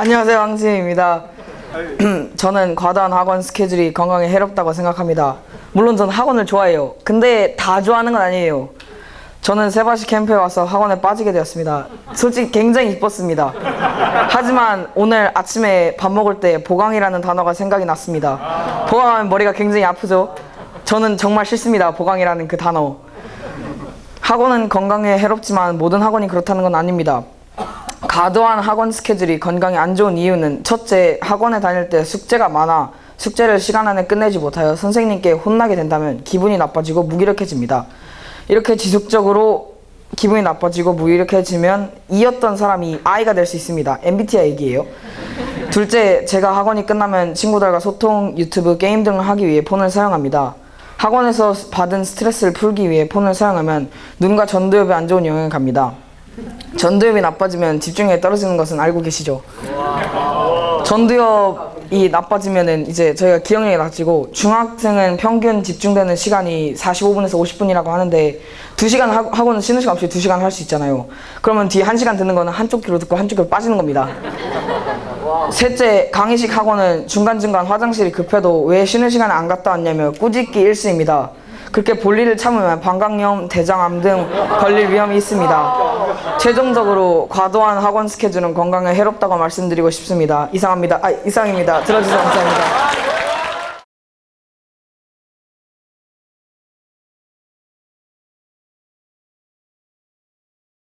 안녕하세요, 황진입니다. 저는 과다한 학원 스케줄이 건강에 해롭다고 생각합니다. 물론 저는 학원을 좋아해요. 근데 다 좋아하는 건 아니에요. 저는 세바시 캠프에 와서 학원에 빠지게 되었습니다. 솔직히 굉장히 기뻤습니다. 하지만 오늘 아침에 밥 먹을 때 보강이라는 단어가 생각이 났습니다. 보강하면 머리가 굉장히 아프죠? 저는 정말 싫습니다. 보강이라는 그 단어. 학원은 건강에 해롭지만 모든 학원이 그렇다는 건 아닙니다. 과도한 학원 스케줄이 건강에 안 좋은 이유는 첫째, 학원에 다닐 때 숙제가 많아 숙제를 시간 안에 끝내지 못하여 선생님께 혼나게 된다면 기분이 나빠지고 무기력해집니다. 이렇게 지속적으로 기분이 나빠지고 무기력해지면 이었던 사람이 아이가 될 수 있습니다. MBTI 얘기예요. 둘째, 제가 학원이 끝나면 친구들과 소통, 유튜브, 게임 등을 하기 위해 폰을 사용합니다. 학원에서 받은 스트레스를 풀기 위해 폰을 사용하면 눈과 전두엽에 안 좋은 영향을 갑니다. 전두엽이 나빠지면 집중력이 떨어지는 것은 알고 계시죠? 전두엽이 나빠지면은 이제 저희가 기억력이 낮아지고 중학생은 평균 집중되는 시간이 45분에서 50분이라고 하는데 2시간 학- 학원은 쉬는 시간 없이 2시간 할 수 있잖아요. 그러면 뒤에 1시간 듣는 거는 한쪽 귀로 듣고 한쪽 귀로 빠지는 겁니다. 셋째, 강의식 학원은 중간중간 화장실이 급해도 왜 쉬는 시간에 안 갔다 왔냐며 꾸짖기 일수입니다. 그렇게 볼일을 참으면 방광염, 대장암 등 걸릴 위험이 있습니다. 최종적으로 과도한 학원 스케줄은 건강에 해롭다고 말씀드리고 싶습니다. 이상합니다. 아, 이상입니다. 들어주셔서 감사합니다.